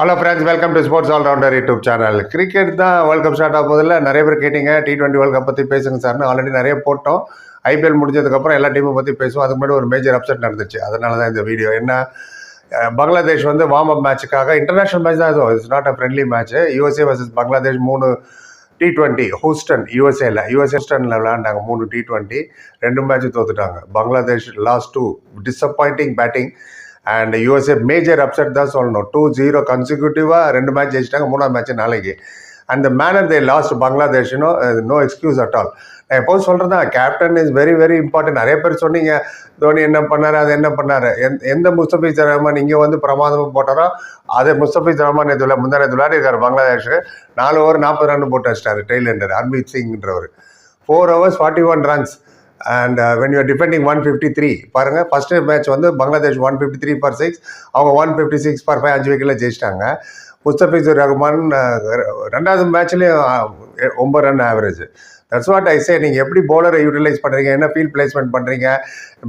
Hello friends welcome to sports allrounder YouTube channel cricket தான் world cup start ஆகும் போதில் நிறைய பேர் கேட்டிங்க டி டுவெண்ட்டி வேர்ல்ட் கப் பற்றி பேசுங்க சார்னு ஆல்ரெடி நிறைய போட்டோம். ஐபிஎல் முடிஞ்சதுக்கப்புறம் எல்லா டீமும் பற்றி பேசுவோம். அதுக்கு முன்னாடி ஒரு மேஜர் அப்செட் நடந்துச்சு. அதனால தான் இந்த வீடியோ என்ன பங்களாதேஷ் வந்து வார்ம் அப் மேட்சுக்காக இன்டர்நேஷனல் மேட்ச் தான். இதுவும் it's not a friendly match USA versus Bangladesh மூணு டி டுவெண்ட்டி ஹூஸ்டன் யூஎஸ்ஏல யூஎஸ்ஏ ஹூஸ்டனில் விளையாண்டாங்க மூணு டி டுவெண்ட்டி ரெண்டு match தோத்துட்டாங்க. Bangladesh lost too disappointing batting and USA major upset தான் சொல்லணும். டூ ஜீரோ கன்சிக்யூட்டிவாக ரெண்டு மேட்ச் ஜெயிச்சிட்டாங்க மூணாவது மேட்ச் நாளைக்கு. அந்த மேனர் தே லாஸ்ட் பங்களாதேஷ்னோ நோ எக்ஸ்கியூஸ் அட் ஆல் நான் எப்போது சொல்கிறது தான் captain is very very important நிறைய பேர் சொன்னீங்க தோனி என்ன பண்ணார் அது என்ன பண்ணார்? எந்த எந்த முஸ்தபிஸ் ரஹ்மான் இங்கே வந்து பிரமாதமாக போட்டாரோ அதே முஸ்தபிஸ் ரஹ்மான் இதில் முந்தா இதுலாடி இருக்கார் பங்களாதேஷ். நாலு ஓவர் நாற்பது ரன் போட்டு வச்சிட்டாரு tailender Harmeet சிங்ன்றவர். Four overs forty one runs and when you defending one fifty three பாருங்கள் ஃபஸ்ட்டு மேட்ச் வந்து Bangladesh one fifty three for six அவங்க one fifty six for five அஞ்சு விக்கெட்டில் ஜெயிச்சிட்டாங்க. முஸ்தபிசூர் ரஹ்மான் ரெண்டாவது மேட்ச்லேயும் ஒம்பது run average that's what I say நீங்கள் எப்படி பவுலரை யூட்டிலைஸ் பண்ணுறீங்க என்ன ஃபீல்ட் பிளேஸ்மெண்ட் பண்ணுறீங்க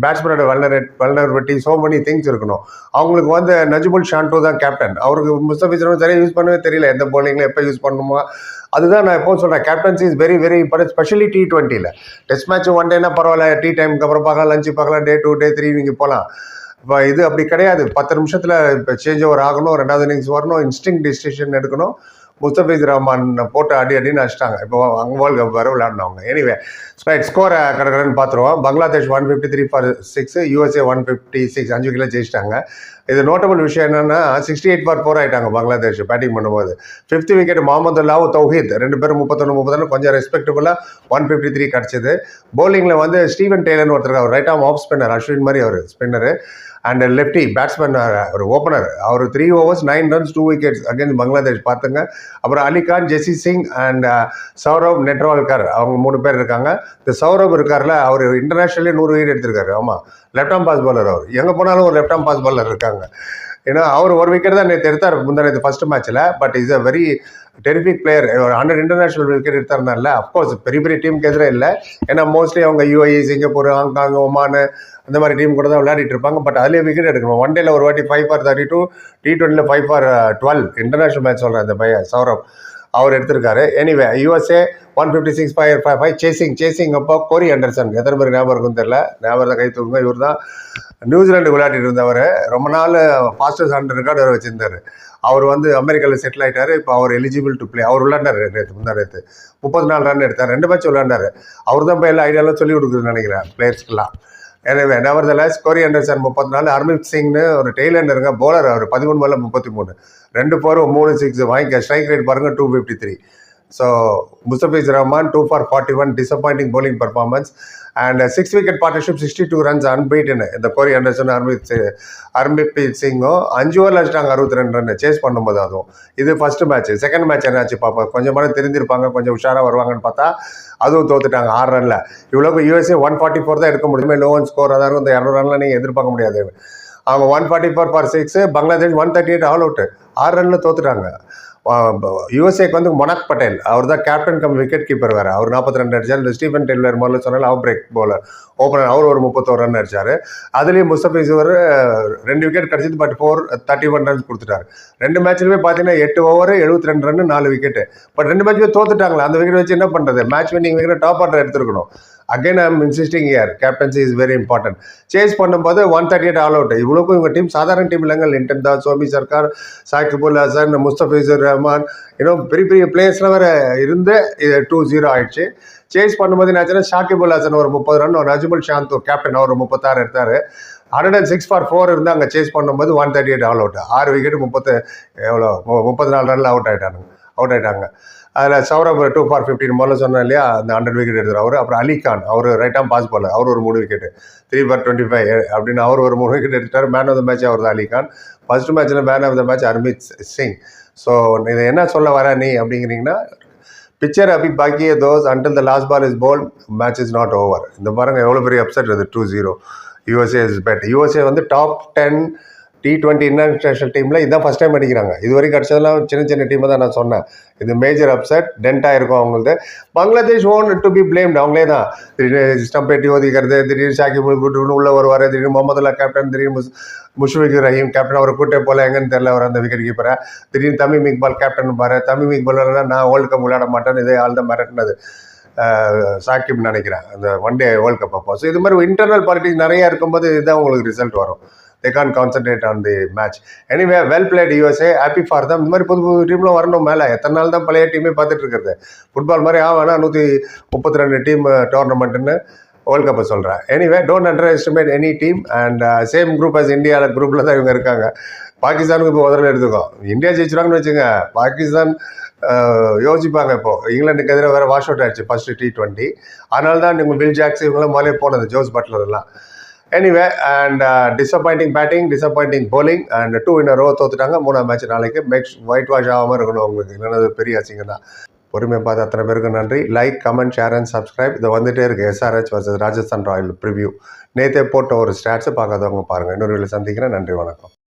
பேட்ஸ்மேனோட vulner vulnerability so many things இருக்கணும். அவங்களுக்கு வந்து நஜ்முல் ஷான்டோ தான் கேப்டன் அவருக்கு முஸ்தபிசரும் சரியாக யூஸ் பண்ணவே தெரியல. எந்த bowling-ல எப்போ யூஸ் பண்ணணுமோ அதுதான் நான் எப்போ சொல்கிறேன் captaincy is very very important specially T டுவெண்ட்டியில் டெஸ்ட் மேட்ச் ஒன் டேனா பரவாயில்ல. டீ டைமுக்கு அப்புறம் பார்க்கலாம். லஞ்சு பார்க்கலாம். டே டூ டே த்ரீ நீங்கள் போகலாம் இப்போ இது அப்படி கிடையாது. பத்து நிமிஷத்தில் இப்போ சேஞ்ச் ஓவர் ஆகணும். ரெண்டாவது இன்னிங்ஸ் வரணும். இன்ஸ்டிங் டிசிஷன் எடுக்கணும். முஸ்தபிஸ் ரஹ்மான் போட்டு அடி அடின்னு அடிச்சிட்டாங்க. இப்போ அங்கே வேர்ல்ட் கப் வர விளையாடினவங்க. எனிவே ஸ்ட்ரைட் ஸ்கோரை கடற்கடன்னு பார்த்துருவோம். Bangladesh one fifty three for six USA one fifty six அஞ்சு கிலோ ஜெயிச்சிட்டாங்க. இது நோட்டபிள் விஷயம் என்னன்னா சிக்ஸ்டி எயிட் ஃபார் ஃபோர் ஆகிட்டாங்க பங்களாதேஷ் பேட்டிங் பண்ணும்போது. ஃபிஃப்த் விக்கெட் முகமது லாவ் தௌஹீத். ரெண்டு பேரும் முப்பத்தொன்று முப்பத்தொன்று கொஞ்சம் ரெஸ்பெக்டபுளாக ஒன் ஃபிஃப்டி த்ரீ கிடச்சிது. பவுலிங்கில் வந்து ஸ்டீவன் டெய்லர்னு ஒருத்தர் அவர் right arm off spinner Ashwin மாதிரி அவர் ஸ்பின்னரு அண்ட் லெஃப்டி பேட்ஸ்மேன் ஒரு ஓப்பனர் அவர் three overs nine runs two wickets against Bangladesh பார்த்துங்க. அப்புறம் அலிகான் ஜெசி சிங் அண்ட் சௌரவ் நெட்வால்கர் அவங்க மூணு பேர் இருக்காங்க. இந்த சௌரவ் இருக்கார்ல அவர் இன்டர்நேஷ்னலே நூறு விக்கெட் எடுத்திருக்காரு. ஆமாம் லெஃப்ட் ஆம் பாஸ் பாலர் அவர். எங்கே போனாலும் ஒரு லெஃப்ட் ஆம் பாஸ் பாலர் இருக்காங்க. ஏன்னா அவர் ஒரு விக்கெட் தான் நேற்று எடுத்தார் முந்தானது ஃபர்ஸ்ட் மேட்ச்சில் but is a very terrific player ஒரு ஹண்ட்ரட் இன்டர்நேஷனல் விக்கெட் எடுத்தாருனால அஃப்கோர்ஸ் பெரிய பெரிய டீமுக்கு எதிராக இல்லை. ஏன்னா மோஸ்ட்லி அவங்க யூஏஇ சிங்கப்பூர் ஹாங்காங் ஒமான் அந்த மாதிரி டீம் கூட தான் விளையாடிட்டு இருப்பாங்க. பட் அதுலேயே விக்கெட் எடுக்கணும். ஒன் டேல ஒரு வாட்டி five for thirty two T டுவெண்ட்டியில் five for twelve international match சொல்கிறேன் அந்த பையன் சௌரவ். அவர் எடுத்திருக்காரு. Anyway USA one fifty six five five five chasing chasing அப்போ கோரி அண்டர்சன் எத்தனை பேர் ஞாபகம் இருக்குன்னு தெரியல. ஞாபகம் தான் கை தூக்குங்க. இவர் தான் நியூசிலாண்டு விளையாடிட்டு இருந்தவர். ரொம்ப நாள் ஃபாஸ்டஸ்ட் ஹண்ட்ரட் ரெக்கார்டு வர வச்சுருந்தார். அவர் வந்து அமெரிக்காவில் செட்டில் ஆகிட்டார் இப்போ அவர் எலிஜிபிள் டு பிளே அவர் விளையாண்டார் நேற்று முந்தா நேற்று முப்பத்தி நாலு ரன் எடுத்தார். ரெண்டு மேட்ச் விளையாண்டார் அவர் தான் இப்போ எல்லா ஐடியாலாம் சொல்லி கொடுக்குறதுன்னு நினைக்கிறேன் பிளேயர்ஸ்க்கெல்லாம் எனவே நவர்தலாஸ் கோரி அண்டர்சன் முப்பத்தி நாலு ஹர்மித் சிங்னு ஒரு டெய்லண்டருங்க போலர் அவர். பதிமூணு மேலே முப்பத்தி மூணு. ரெண்டு ஃபோர் மூணு சிக்ஸ் வாங்கிக்க. ஸ்ட்ரைக் ரேட் பாருங்கள் two fifty three so Mustafiz Rahman two for forty one disappointing bowling performance and six wicket partnership sixty two runs அன்பீட்னு இந்த கோரி அண்டர்சன் ஹர்மித் ஹர்மித் சிங்கும் அஞ்சு ஓவரில் அடிச்சிட்டாங்க அறுபத்தி ரெண்டு ரன் சேஸ் பண்ணும்போது அதுவும். இது ஃபர்ஸ்ட் மேட்ச் செகண்ட் மேட்ச் என்னாச்சு பார்ப்போம் மணி தெரிஞ்சிருப்பாங்க கொஞ்சம் உஷாராக வருவாங்கன்னு பார்த்தா அதுவும் தோத்துட்டாங்க ஆறு ரனில் இவ்வளோக்கு யூஎஸ்ஏ ஒன் ஃபார்ட்டி ஃபோர் தான் எடுக்க முடியுமே லோ ஒன் ஸ்கோர் அதாவது இந்த இரநூறு ரனில் நீங்கள் எதிர்பார்க்க முடியாது. அவங்க one forty four for six Bangladesh one thirty eight all out ஆறு ரனில் தோத்துட்டாங்க. யூஎஸ்ஏக்கு வந்து மொனாக் பட்டேல். அவர் தான் கேப்டன் கம் விக்கெட் கீப்பர் வேறு. அவர் நாற்பத்தி ரெண்டு அடிச்சார். இந்த ஸ்டீஃபன் டெய்லர் முதல்ல சொன்னால் அவர் பிரேக் போலர் ஓப்பனர் அவர் ஒரு முப்பத்தோரு ரன் அடிச்சார். அதுலேயும் முஸ்தபிஸ் ஒரு ரெண்டு விக்கெட் கிடச்சிது but four thirty one runs கொடுத்துட்டாரு. ரெண்டு மேட்ச்லையுமே பார்த்தீங்கன்னா எட்டு ஓவர் எழுபத்தி ரெண்டு ரன் நாலு விக்கெட்டு பட் ரெண்டு மேட்ச்சுமே தோத்துட்டாங்களா. அந்த விக்கெட் வச்சு என்ன பண்ணுறது match winning wicket top order எடுத்துருக்கணும். Again I'm insisting here captaincy is very important chase பண்ணும்போது one thirty eight all out இவ்வளோக்கும் இவங்க டீம் சாதாரண டீம் இல்லைங்க. லிண்டன் தாஸ் சோமி சர்க்கார் சாக்கிபுல் ஹசன் முஸ்தபிசர் ரஹ்மான் இன்னும் பெரிய பெரிய பிளேயர்ஸ்லாம் வேறு இருந்து இது டூ ஜீரோ ஆயிடுச்சு. சேஸ் பண்ணும்போது என்னாச்சுன்னா ஷாக்கிபுல் ஹசன் ஒரு முப்பது ரன் ஒரு நஜ்முல் ஷாந்த் கேப்டன் அவர் முப்பத்தாறு எடுத்தார். Hundred and six for four இருந்து அங்கே சேஸ் பண்ணும்போது one thirty eight all out ஆறு விக்கெட் முப்பத்து எவ்வளோ மு- முப்பத்தி நாலு ரனில் அவுட் ஆகிட்டானுங்க அவுட் ஆயிட்டாங்க. அதில் சௌரப் டூ ஃபார் ஃபிஃப்டின் முதல்ல சொன்னேன் இல்லையா அந்த ஹண்ட்ரட் விக்கெட் எடுத்தார் அவர் அப்புறம் அலி கான் அவர் ரைட் பாஸ் பால் அவர் ஒரு மூணு wicket three for twenty five அப்படின்னு அவர் ஒரு மூணு விக்கெட் எடுத்துட்டார். மேன் ஆஃப் த மேட்ச் அவர் தான் அலி கான். ஃபர்ஸ்ட் மேட்ச்சில் man of the match Harmeet Singh so இதை என்ன சொல்ல வர நீ அப்படிங்கிறீங்கன்னா பிக்சர் அபி பாக்கிய those until the last ball is bowl match is not over இந்த பாருங்க எவ்வளோ பெரிய அப்செட் அது two zero USA is bed USA வந்து top ten T twenty international டீமில் இதான் ஃபஸ்ட் டைம் அடிக்கிறாங்க. இது வரைக்கும் கிடச்சதெல்லாம் சின்ன சின்ன டீமை தான் நான் சொன்னேன். இது மேஜர் அப்செட் டென்ட்டாக இருக்கும் அவங்களது Bangladesh own to be blamed அவங்களே தான். திடீர்னு ஸ்டம்பேட்டி ஒதுக்கிறது திடீர்னு ஷாக்கி உள்ளே வருவார். திடீர்னு முகமதுல்லா கேப்டன் திடீர்னு முஸ் ரஹீம் கேப்டன் அவர் கூட்டே போல எங்கன்னு தெரியல அவர் அந்த விக்கெட் கீப்பரை திடீர்னு தமிம் இக்பால் கேப்டன் பாரு. தமிம் இக்பால் நான் வேர்ல்டு கப் விளையாட மாட்டேன்னு இதே ஆள் தான் மிரட்டினது. சாக்கிப் நினைக்கிறேன். அந்த ஒன் டே வேர்ல்டு கப் அப்போ. ஸோ இது மாதிரி இன்டர்னல் பாலிட்டிக்ஸ் நிறையா இருக்கும்போது இதுதான் உங்களுக்கு ரிசல்ட் வரும். They can concentrate on the match anyway well played USA happy for தான் இந்த மாதிரி புது புது டீம்லாம் வரணும் மேலே. எத்தனை நாள் தான் பழைய டீமே பார்த்துட்டு இருக்கிறது? ஃபுட்பால் மாதிரி ஆ வேணா நூற்றி முப்பத்தி ரெண்டு டீம் டோர்னமெண்ட்டுன்னு வேர்ல்ட் கப்பை சொல்கிறேன் anyway don't underestimate any team and same group as இந்தியாவில் குரூப்பில் தான் இவங்க இருக்காங்க. பாகிஸ்தானுக்கு இப்போ முதல்ல எடுத்துக்கோ. இந்தியா ஜெயிச்சிருவாங்கன்னு வச்சுங்க பாகிஸ்தான் uh, யோசிப்பாங்க இப்போ. இங்கிலாந்துக்கு எதிராக வேறு வாஷ் அவுட் ஆயிடுச்சு. ஃபர்ஸ்ட் டி டுவெண்ட்டி அதனால தான் நீங்கள் பில் ஜாக்ஸ் இவங்களாம் முதலே போனது. Jos பட்லர்லாம் anyway and disappointing batting disappointing bowling and two in row தோத்துட்டாங்க. மூணாம் மேட்ச் நாளைக்கு. மேக்ஸ் ஒயிட் வாஷ் ஆகாமல் இருக்கணும் உங்களுக்கு. இல்லைன்னா அது பெரிய அசிங்கம் தான் பொறுமையை பார்த்து அத்தனை பேருக்கு நன்றி. Like comment share and subscribe இது வந்துட்டே இருக்கு. SRH versus Rajasthan Royal preview நேற்றே போட்ட ஒரு ஸ்டாட்ஸை பார்க்காதவங்க பாருங்கள் இன்னொரு வீட்டில் சந்திக்கிறேன். நன்றி வணக்கம்.